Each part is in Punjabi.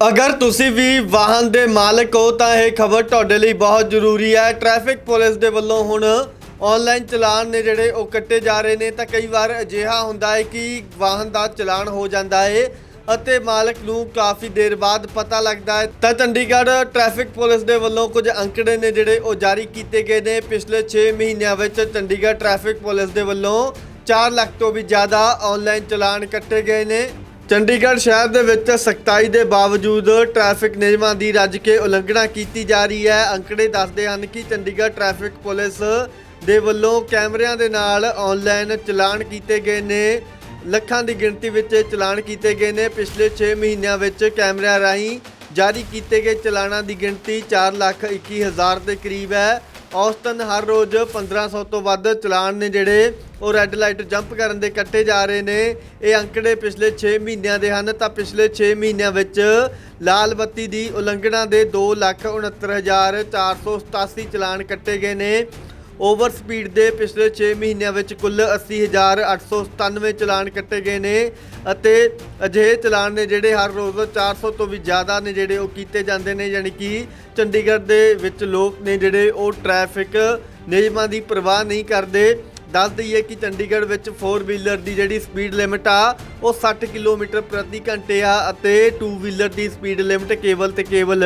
ਅਗਰ ਤੁਸੀਂ ਵੀ ਵਾਹਨ ਦੇ ਮਾਲਕ ਹੋ, ਤਾਂ ਇਹ ਖਬਰ ਤੁਹਾਡੇ ਲਈ ਬਹੁਤ ਜ਼ਰੂਰੀ ਹੈ। ਟ੍ਰੈਫਿਕ ਪੁਲਿਸ ਦੇ ਵੱਲੋਂ ਹੁਣ ਆਨਲਾਈਨ ਚਲਾਨ ਨੇ ਜਿਹੜੇ ਉਹ ਕੱਟੇ ਜਾ ਰਹੇ ਨੇ, ਤਾਂ ਕਈ ਵਾਰ ਅਜਿਹਾ ਹੁੰਦਾ ਹੈ ਕਿ ਵਾਹਨ ਦਾ ਚਲਾਨ ਹੋ ਜਾਂਦਾ ਹੈ ਅਤੇ ਮਾਲਕ ਨੂੰ ਕਾਫੀ ਦੇਰ ਬਾਅਦ ਪਤਾ ਲੱਗਦਾ ਹੈ। ਤਾਂ ਚੰਡੀਗੜ੍ਹ ਟ੍ਰੈਫਿਕ ਪੁਲਿਸ ਦੇ ਵੱਲੋਂ ਕੁਝ ਅੰਕੜੇ ਨੇ ਜਿਹੜੇ ਉਹ ਜਾਰੀ ਕੀਤੇ ਗਏ ਨੇ। ਪਿਛਲੇ 6 ਮਹੀਨਿਆਂ ਵਿੱਚ ਚੰਡੀਗੜ੍ਹ ਟ੍ਰੈਫਿਕ ਪੁਲਿਸ ਦੇ ਵੱਲੋਂ 4 ਲੱਖ ਤੋਂ ਵੀ ਜ਼ਿਆਦਾ ਆਨਲਾਈਨ ਚਲਾਨ ਕੱਟੇ ਗਏ ਨੇ। ਚੰਡੀਗੜ੍ਹ ਸ਼ਹਿਰ ਦੇ ਵਿੱਚ ਸਖਤਾਈ ਦੇ ਬਾਵਜੂਦ ਟ੍ਰੈਫਿਕ ਨਿਯਮਾਂ ਦੀ ਰੱਜ ਕੇ ਉਲੰਘਣਾ ਕੀਤੀ ਜਾ ਰਹੀ ਹੈ। ਅੰਕੜੇ ਦੱਸਦੇ ਹਨ ਕਿ ਚੰਡੀਗੜ੍ਹ ਟ੍ਰੈਫਿਕ ਪੁਲਿਸ ਦੇ ਵੱਲੋਂ ਕੈਮਰਿਆਂ ਦੇ ਨਾਲ ਆਨਲਾਈਨ ਚਲਾਨ ਕੀਤੇ ਗਏ ਨੇ। ਲੱਖਾਂ ਦੀ ਗਿਣਤੀ ਵਿੱਚ ਚਲਾਨ ਕੀਤੇ ਗਏ ਨੇ। ਪਿਛਲੇ 6 ਮਹੀਨਿਆਂ ਵਿੱਚ ਕੈਮਰਿਆਂ ਰਾਹੀਂ ਜਾਰੀ ਕੀਤੇ ਗਏ ਚਲਾਨਾਂ ਦੀ ਗਿਣਤੀ 4 ਲੱਖ 21 ਹਜ਼ਾਰ ਦੇ ਕਰੀਬ ਹੈ। ਔਸਤਨ ਹਰ ਰੋਜ਼ 1500 ਤੋਂ ਵੱਧ ਚਲਾਨ ਨੇ ਜਿਹੜੇ ਉਹ ਰੈੱਡ ਲਾਈਟ ਜੰਪ ਕਰਨ ਦੇ ਕੱਟੇ ਜਾ ਰਹੇ ਨੇ। ਇਹ ਅੰਕੜੇ ਪਿਛਲੇ 6 ਮਹੀਨਿਆਂ ਦੇ ਹਨ। ਤਾਂ ਪਿਛਲੇ 6 ਮਹੀਨਿਆਂ ਵਿੱਚ ਲਾਲ ਬੱਤੀ ਦੀ ਉਲੰਘਣਾ ਦੇ 269487 ਚਲਾਨ ਕੱਟੇ ਗਏ ਨੇ। ਓਵਰ ਸਪੀਡ ਦੇ ਪਿਛਲੇ 6 ਮਹੀਨਿਆਂ ਵਿੱਚ ਕੁੱਲ 80897 ਚਲਾਨ ਕੱਟੇ ਗਏ ਨੇ ਅਤੇ ਅਜਿਹੇ ਚਲਾਨ ਨੇ ਜਿਹੜੇ ਹਰ ਰੋਜ਼ 400 ਤੋਂ ਵੀ ਜ਼ਿਆਦਾ ਨੇ ਜਿਹੜੇ ਉਹ ਕੀਤੇ ਜਾਂਦੇ ਨੇ, ਯਾਨੀ ਕਿ ਚੰਡੀਗੜ੍ਹ ਦੇ ਵਿੱਚ ਲੋਕ ਨੇ ਜਿਹੜੇ ਉਹ ਟ੍ਰੈਫਿਕ ਨਿਯਮਾਂ ਦੀ ਪਰਵਾਹ ਨਹੀਂ ਕਰਦੇ। ਦੱਸ ਦਈਏ ਕਿ ਚੰਡੀਗੜ੍ਹ ਵਿੱਚ 4 ਵੀਲਰ ਦੀ ਜਿਹੜੀ ਸਪੀਡ ਲਿਮਟ ਆ, ਉਹ 60 ਕਿਲੋਮੀਟਰ ਪ੍ਰਤੀ ਘੰਟੇ ਆ ਅਤੇ 2 ਵੀਲਰ ਦੀ ਸਪੀਡ ਲਿਮਟ ਕੇਵਲ ਤੇ ਕੇਵਲ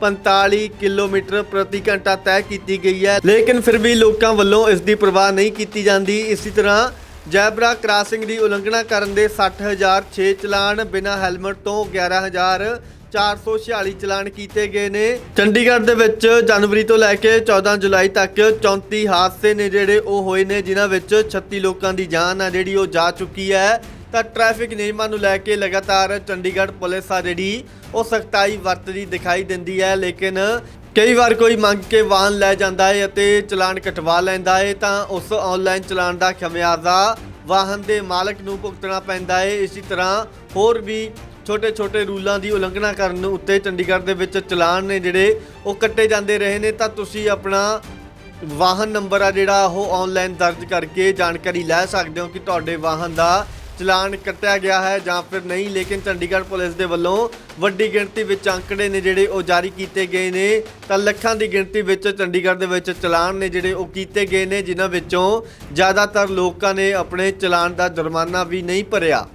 45 ਕਿਲੋਮੀਟਰ ਪ੍ਰਤੀ ਘੰਟਾ ਤੈਅ ਕੀਤੀ ਗਈ ਹੈ। ਲੇਕਿਨ ਫਿਰ ਵੀ ਲੋਕਾਂ ਵੱਲੋਂ ਇਸ ਦੀ ਪਰਵਾਹ ਨਹੀਂ ਕੀਤੀ ਜਾਂਦੀ। ਇਸੇ ਤਰ੍ਹਾਂ ਜੈਬਰਾ ਕ੍ਰਾਸਿੰਗ ਦੀ ਉਲੰਘਣਾ ਕਰਨ ਦੇ 60006 ਚਲਾਨ ਬਿਨਾਂ ਹੈਲਮਟ ਤੋਂ 11000 446 ਚਲਾਨ ਕੀਤੇ ਗਏ ਨੇ। ਚੰਡੀਗੜ੍ਹ ਦੇ ਵਿੱਚ ਜਨਵਰੀ ਤੋਂ ਲੈ ਕੇ 14 ਜੁਲਾਈ ਤੱਕ 34 ਹਾਦਸੇ ਨੇ ਜਿਹੜੇ ਉਹ ਹੋਏ ਨੇ, ਜਿਨ੍ਹਾਂ ਵਿੱਚ 36 ਲੋਕਾਂ ਦੀ ਜਾਨ ਆ ਜਿਹੜੀ ਉਹ ਜਾ ਚੁੱਕੀ ਹੈ। ਤਾਂ ਟ੍ਰੈਫਿਕ ਨਿਯਮਾਂ ਨੂੰ ਲੈ ਕੇ ਲਗਾਤਾਰ ਚੰਡੀਗੜ੍ਹ ਪੁਲਿਸ ਆ ਜਿਹੜੀ, ਉਹ ਸਖਤਾਈ ਵਰਤਦੀ ਦਿਖਾਈ ਦਿੰਦੀ ਹੈ, ਲੇਕਿਨ ਕਈ ਵਾਰ ਕੋਈ ਮੰਗ ਕੇ ਵਾਹਨ ਲੈ ਜਾਂਦਾ ਹੈ ਅਤੇ ਚਲਾਨ ਕਟਵਾ ਲੈਂਦਾ ਹੈ, ਤਾਂ ਉਸ ਆਨਲਾਈਨ ਚਲਾਨ ਦਾ ਖਮਿਆਜ਼ਾ ਵਾਹਨ ਦੇ ਮਾਲਕ ਨੂੰ ਭੁਗਤਣਾ ਪੈਂਦਾ ਹੈ। ਇਸੇ ਤਰ੍ਹਾਂ ਹੋਰ ਵੀ ਛੋਟੇ-ਛੋਟੇ ਰੂਲਾਂ ਦੀ ਉਲੰਘਣਾ ਕਰਨ ਉੱਤੇ ਚੰਡੀਗੜ੍ਹ ਦੇ ਵਿੱਚ ਚਲਾਨ ਨੇ ਜਿਹੜੇ, ਉਹ ਕੱਟੇ ਜਾਂਦੇ ਰਹੇ ਨੇ। ਤਾਂ ਤੁਸੀਂ ਆਪਣਾ ਵਾਹਨ ਨੰਬਰ ਆ ਜਿਹੜਾ, ਉਹ ਆਨਲਾਈਨ ਦਰਜ ਕਰਕੇ ਜਾਣਕਾਰੀ ਲੈ ਸਕਦੇ ਹੋ ਕਿ ਤੁਹਾਡੇ ਵਾਹਨ ਦਾ ਚਲਾਨ ਕੱਟਿਆ ਗਿਆ ਹੈ ਜਾਂ ਫਿਰ ਨਹੀਂ, ਲੇਕਿਨ ਚੰਡੀਗੜ੍ਹ ਪੁਲਿਸ ਦੇ ਵੱਲੋਂ ਵੱਡੀ ਗਿਣਤੀ ਵਿੱਚ ਅੰਕੜੇ ਨੇ ਜਿਹੜੇ ਉਹ ਜਾਰੀ ਕੀਤੇ ਗਏ ਨੇ। ਤਾਂ ਲੱਖਾਂ ਦੀ ਗਿਣਤੀ ਵਿੱਚ ਚੰਡੀਗੜ੍ਹ ਦੇ ਵਿੱਚ ਚਲਾਨ ਨੇ ਜਿਹੜੇ ਉਹ ਕੀਤੇ ਗਏ ਨੇ, ਜਿਨ੍ਹਾਂ ਵਿੱਚੋਂ ਜ਼ਿਆਦਾਤਰ ਲੋਕਾਂ ਨੇ ਆਪਣੇ ਚਲਾਨ ਦਾ ਜੁਰਮਾਨਾ ਵੀ ਨਹੀਂ ਭਰਿਆ।